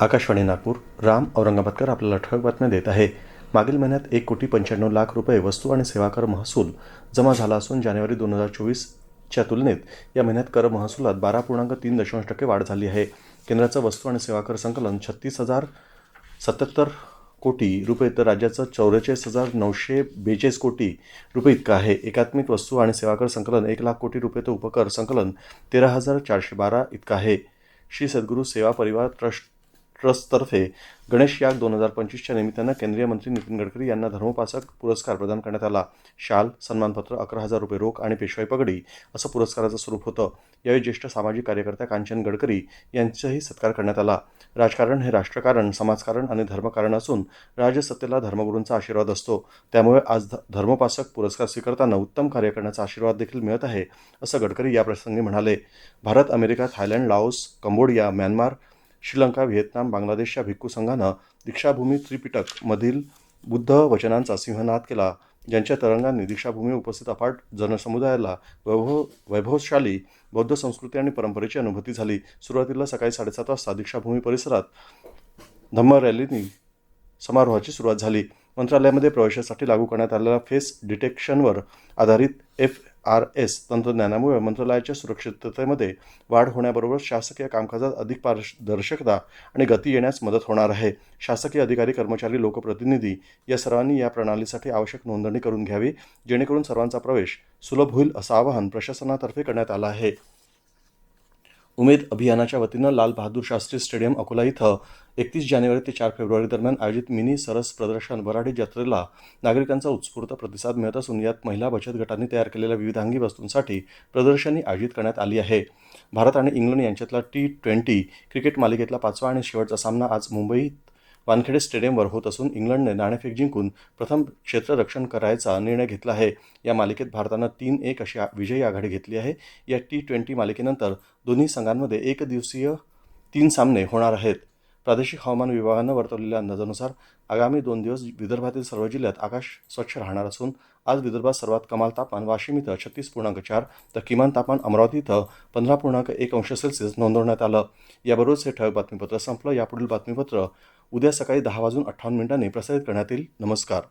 आकाशवाणी नागपूर राम औरंगाबादकर आपल्याला ठळक बातम्या देत आहे. मागील महिन्यात एक कोटी पंच्याण्णव लाख रुपये वस्तू आणि सेवा कर महसूल जमा झाला असून जानेवारी दोन हजार चोवीसच्या तुलनेत या महिन्यात कर महसुलात बारा पूर्णांक तीन दशांश टक्के वाढ झाली आहे. केंद्राचं वस्तू आणि सेवा कर संकलन छत्तीस हजार सत्याहत्तर कोटी रुपये तर राज्याचं चौवेचाळीस हजार नऊशे बेचाळीस कोटी रुपये इतकं आहे. एकात्मिक वस्तू आणि सेवा कर संकलन एक लाख कोटी रुपये तर उपकर संकलन तेरा हजार चारशे बारा इतकं आहे. श्री सद्गुरू सेवा परिवार ट्रस्ट ट्रस्टतर्फे गणेश याग दोन हजार पंचवीसच्या निमित्तानं केंद्रीय मंत्री नितीन गडकरी यांना धर्मोपासक पुरस्कार प्रदान करण्यात आला. शाल सन्मानपत्र अकरा हजार रुपये रोख आणि पेशवाई पगडी असं पुरस्काराचं स्वरूप होतं. यावेळी ज्येष्ठ सामाजिक कार्यकर्त्या कांचन गडकरी यांचाही सत्कार करण्यात आला. राजकारण हे राष्ट्रकारण समाजकारण आणि धर्मकारण असून राजसत्तेला धर्मगुरूंचा आशीर्वाद असतो. त्यामुळे आज ध धर्मोपासक पुरस्कार स्वीकारताना उत्तम कार्य करण्याचा आशीर्वाद देखील मिळत आहे असं गडकरी याप्रसंगी म्हणाले. Bharat America Thailand Laos Cambodia Myanmar Sri Lanka Vietnam बांगलादेशच्या भिक्खू संघानं दीक्षाभूमी त्रिपिटक मधील बुद्ध वचनांचा सिंहनाद केला ज्यांच्या तरंगांनी दीक्षाभूमी उपस्थित अफाट जनसमुदायाला वैभव वैभवशाली बौद्ध संस्कृती आणि परंपरेची अनुभूती झाली. सुरुवातीला सकाळी साडेसात वाजता दीक्षाभूमी परिसरात धम्म रॅलीनी समारोहाची सुरुवात झाली. मंत्रालयामध्ये प्रवेशासाठी लागू करण्यात आलेल्या फेस डिटेक्शनवर आधारित एफ आर एस तंत्रज्ञानामुळे मंत्रालयाच्या सुरक्षिततेमध्ये वाढ होण्याबरोबर शासकीय कामकाजात अधिक पारदर्शकता आणि गती येण्यास मदत होणार आहे. शासकीय अधिकारी कर्मचारी लोकप्रतिनिधी या सर्वांनी या प्रणालीसाठी आवश्यक नोंदणी करून घ्यावी जेणेकरून सर्वांचा प्रवेश सुलभ होईल असं आवाहन प्रशासनातर्फे करण्यात आलं आहे. उमेद अभियानाच्या वतीनं लाल बहादूर शास्त्री स्टेडियम अकोला इथं एकतीस जानेवारी ते चार फेब्रुवारी दरम्यान आयोजित मिनी सरस प्रदर्शन वराडी जत्रेला नागरिकांचा उत्स्फूर्त प्रतिसाद मिळत असून यात महिला बचत गटांनी तयार केलेल्या विविधांगी वस्तूंसाठी प्रदर्शनी आयोजित करण्यात आली आहे. भारत आणि इंग्लंड यांच्यातला टी ट्वेंटी क्रिकेट मालिकेतला पाचवा आणि शेवटचा सामना आज मुंबईत वानखेडे स्टेडियमवर होत असून इंग्लंडने नाणेफेक जिंकून प्रथम क्षेत्ररक्षण करायचा निर्णय घेतला आहे. या मालिकेत भारतानं तीन एक अशी विजयी आघाडी घेतली आहे. या टी ट्वेंटी मालिकेनंतर दोन्ही संघांमध्ये एकदिवसीय तीन सामने होणार आहेत. प्रादेशिक हवामान विभागानं वर्तवलेल्या अंदाजानुसार आगामी दोन दिवस विदर्भातील सर्व जिल्ह्यात आकाश स्वच्छ राहणार असून आज विदर्भात सर्वात कमाल तापमान वाशिम इथं छत्तीस पूर्णांक चार तर किमान तापमान अमरावती इथं पंधरा पूर्णांक एक अंश सेल्सिअस नोंदवण्यात आलं. याबरोबरच हे ठळक बातमीपत्र संपलं. यापुढील बातमीपत्र उद्या सकाळी दहा वाजून अठ्ठावन्न मिनिटांनी प्रसारित करण्यात येईल. नमस्कार.